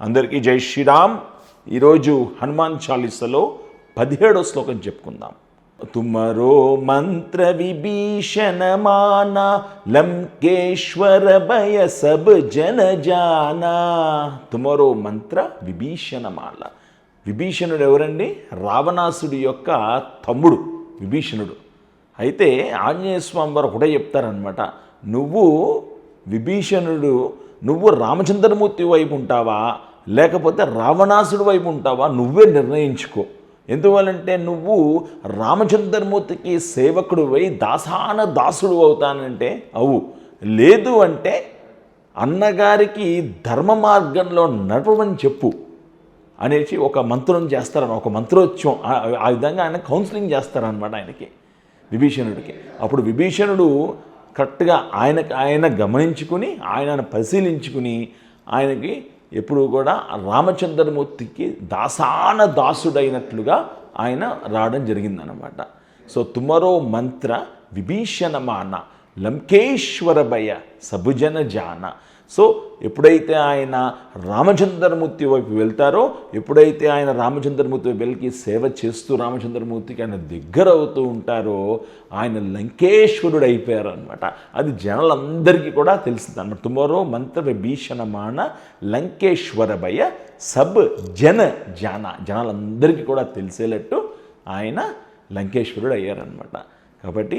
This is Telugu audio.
అందరికీ జై శ్రీరామ్. ఈరోజు హనుమాన్ చాలీసలో పదిహేడో శ్లోకం చెప్పుకుందాం. తుమరో మంత్ర విభీషణ లంకేశ్వర భయ సబ్ జన జానా. తుమరో మంత్ర విభీషణమాల. విభీషణుడు ఎవరండి? రావణాసుడి యొక్క తమ్ముడు విభీషణుడు. అయితే ఆంజనేయ స్వామి వారు కూడా చెప్తారనమాట నువ్వు విభీషణుడు నువ్వు రామచంద్రమూర్తి వైపు ఉంటావా? లేకపోతే రావణాసుడి వైపు ఉంటావా? నువ్వే నిర్ణయించుకో. ఎందువల్లంటే నువ్వు రామచంద్రమూర్తికి సేవకుడు అయి దాసాన దాసుడు అవుతానంటే అవు. లేదు అంటే అన్నగారికి ధర్మ మార్గంలో నడవమని చెప్పు అనేసి ఒక మంత్రం చేస్తారని ఒక మంత్రోత్సవం ఆ విధంగా ఆయన కౌన్సిలింగ్ చేస్తారనమాట ఆయనకి విభీషణుడికి. అప్పుడు విభీషణుడు కరెక్ట్గా ఆయనకు ఆయన గమనించుకుని ఆయనను పరిశీలించుకుని ఆయనకి ఎప్పుడు కూడా రామచంద్రమూర్తికి దాసాన దాసుడైనట్లుగా ఆయన రావడం జరిగిందనమాట సో తుమరో మంత్ర విభీషణమాన లంకేశ్వర భయ సభుజన జాన సో ఎప్పుడైతే ఆయన రామచంద్రమూర్తి వైపు వెళ్తారో ఎప్పుడైతే ఆయన రామచంద్రమూర్తి వైపు వెళ్ళి సేవ చేస్తూ రామచంద్రమూర్తికి ఆయన దగ్గర అవుతూ ఉంటారో ఆయన లంకేశ్వరుడు అయిపోయారు అనమాట అది జనాలందరికీ కూడా తెలిసింది అనమాట టుమారో మంత్ర విభీషణమాన లంకేశ్వర భయ సబ్ జన జాన. జనాలందరికీ కూడా తెలిసేటట్టు ఆయన లంకేశ్వరుడు అయ్యారనమాట కాబట్టి